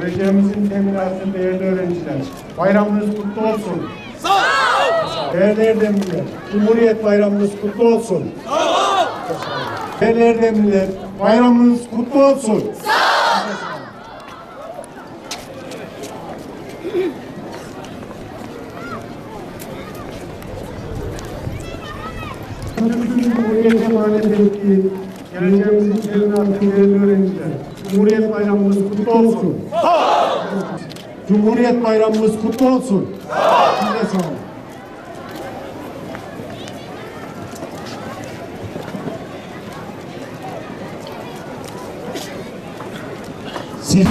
Geleceğimizin teminatı değerli öğrenciler. Bayramınız kutlu olsun. Sağ ol. Değerli Erdemliler, Cumhuriyet Bayramınız kutlu olsun. Sağ ol. Değerli Erdemliler, bayramınız kutlu olsun. Türk'ün Cumhuriyet emanet ettiği geleceğimizin teminatı değerli öğrenciler. Cumhuriyet Bayramınız kutlu olsun. Cumhuriyet Bayramımız kutlu olsun. Siz de sağ olun. Siz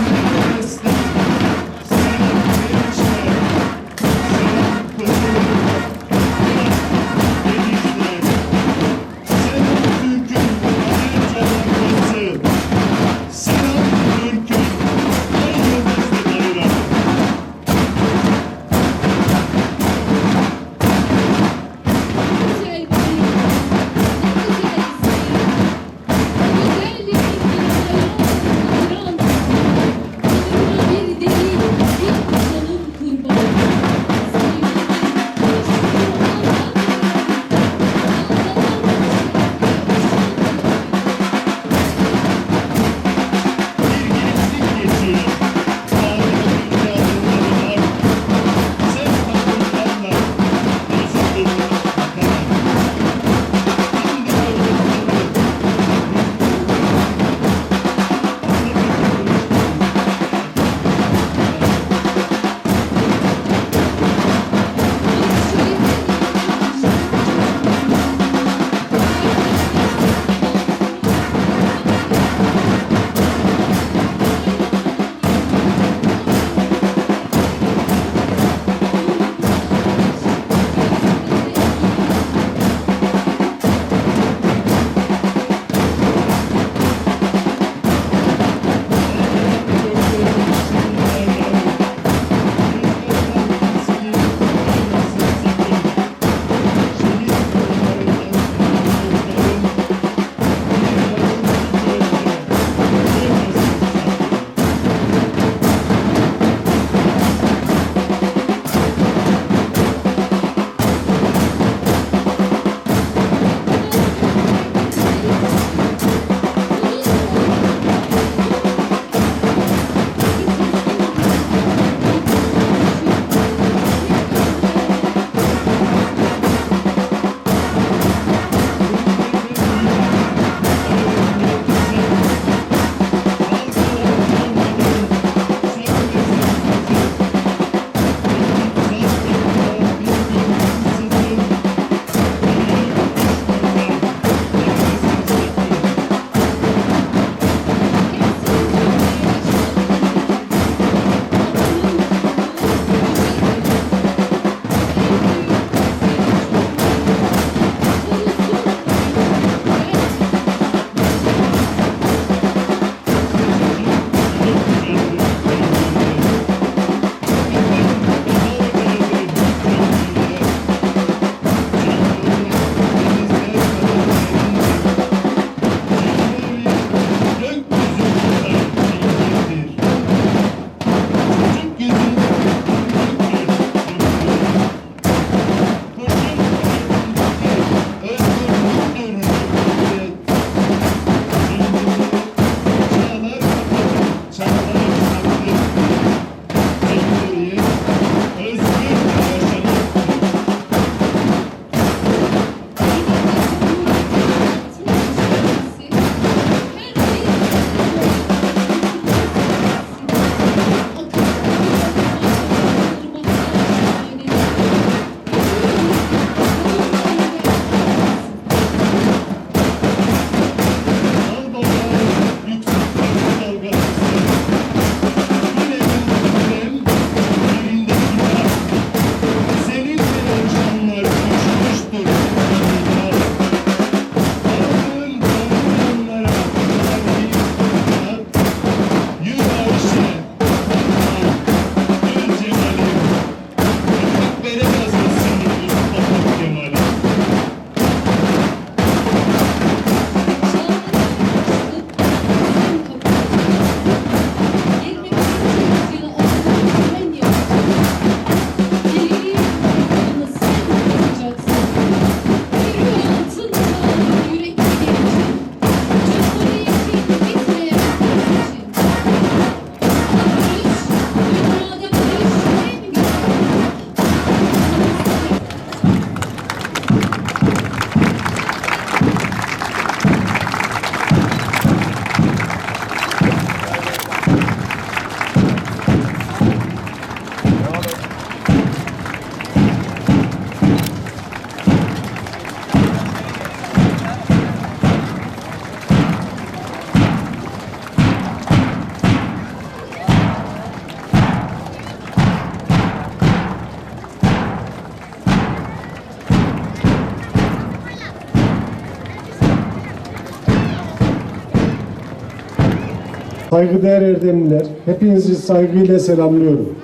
Saygıdeğer erdemliler, hepinizi saygıyla selamlıyorum.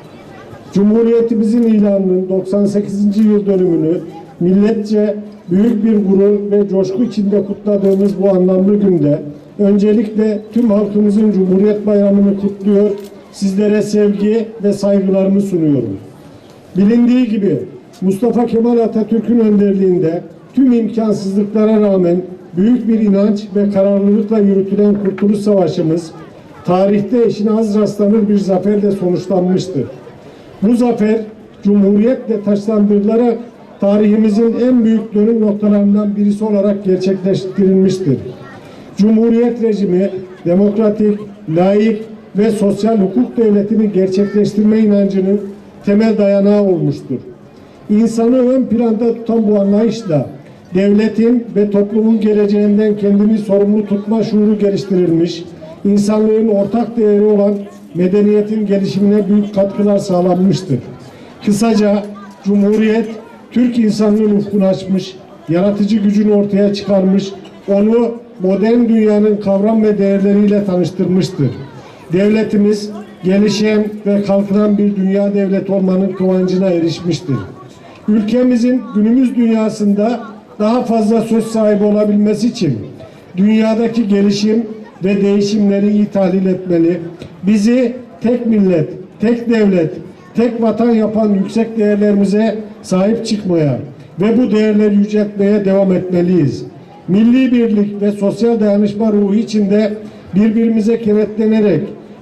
Cumhuriyetimizin ilanının 98. yıl dönümünü milletçe büyük bir gurur ve coşku içinde kutladığımız bu anlamlı günde öncelikle tüm halkımızın Cumhuriyet Bayramı'nı kutluyor, sizlere sevgi ve saygılarımı sunuyorum. Bilindiği gibi Mustafa Kemal Atatürk'ün önderliğinde tüm imkansızlıklara rağmen büyük bir inanç ve kararlılıkla yürütülen Kurtuluş Savaşımız tarihte eşine az rastlanır bir zaferle sonuçlanmıştır. Bu zafer Cumhuriyetle taşlandırılarak tarihimizin en büyük dönüm noktalarından birisi olarak gerçekleştirilmiştir. Cumhuriyet rejimi demokratik, layık ve sosyal hukuk devletini gerçekleştirme inancının temel dayanağı olmuştur. İnsanı ön planda tutan bu anlayışla devletin ve toplumun geleceğinden kendini sorumlu tutma şuuru geliştirilmiş, insanlığın ortak değeri olan medeniyetin gelişimine büyük katkılar sağlanmıştır. Kısaca Cumhuriyet Türk insanlığının ufkunu açmış, yaratıcı gücünü ortaya çıkarmış, onu modern dünyanın kavram ve değerleriyle tanıştırmıştır. Devletimiz gelişen ve kalkınan bir dünya devleti olmanın kıvancına erişmiştir. Ülkemizin günümüz dünyasında daha fazla söz sahibi olabilmesi için dünyadaki gelişim ve değişimleri iyi etmeli. Bizi tek millet, tek devlet, tek vatan yapan yüksek değerlerimize sahip çıkmaya ve bu değerleri yüceltmeye devam etmeliyiz. Milli birlik ve sosyal dayanışma ruhu içinde birbirimize kenetlenerek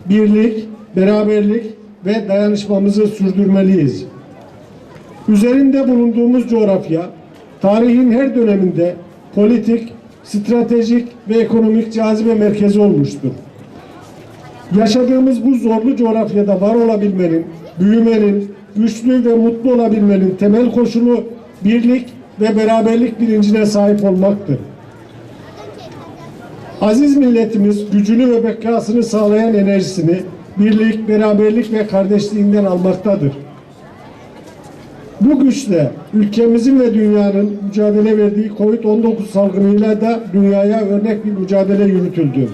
birlik, beraberlik ve dayanışmamızı sürdürmeliyiz. Üzerinde bulunduğumuz coğrafya tarihin her döneminde politik, stratejik ve ekonomik cazibe merkezi olmuştur. Yaşadığımız bu zorlu coğrafyada var olabilmenin, büyümenin, güçlü ve mutlu olabilmenin temel koşulu birlik ve beraberlik bilincine sahip olmaktır. Aziz milletimiz gücünü ve bekasını sağlayan enerjisini birlik, beraberlik ve kardeşliğinden almaktadır. Bu güçle ülkemizin ve dünyanın mücadele verdiği Covid-19 salgınıyla da dünyaya örnek bir mücadele yürütüldü.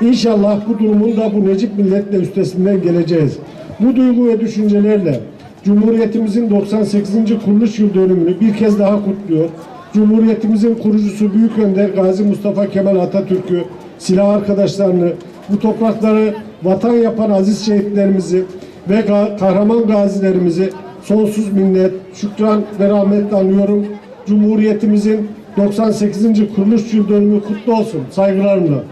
İnşallah bu durumun da bu necip milletle üstesinden geleceğiz. Bu duygu ve düşüncelerle Cumhuriyetimizin 98. kuruluş yıl dönümünü bir kez daha kutluyor. Cumhuriyetimizin kurucusu Büyük Önder Gazi Mustafa Kemal Atatürk'ü, silah arkadaşlarını, bu toprakları vatan yapan aziz şehitlerimizi ve kahraman gazilerimizi sonsuz minnet, şükran ve rahmetle anıyorum. Cumhuriyetimizin 98. kuruluş yıl dönümü kutlu olsun. Saygılarımla.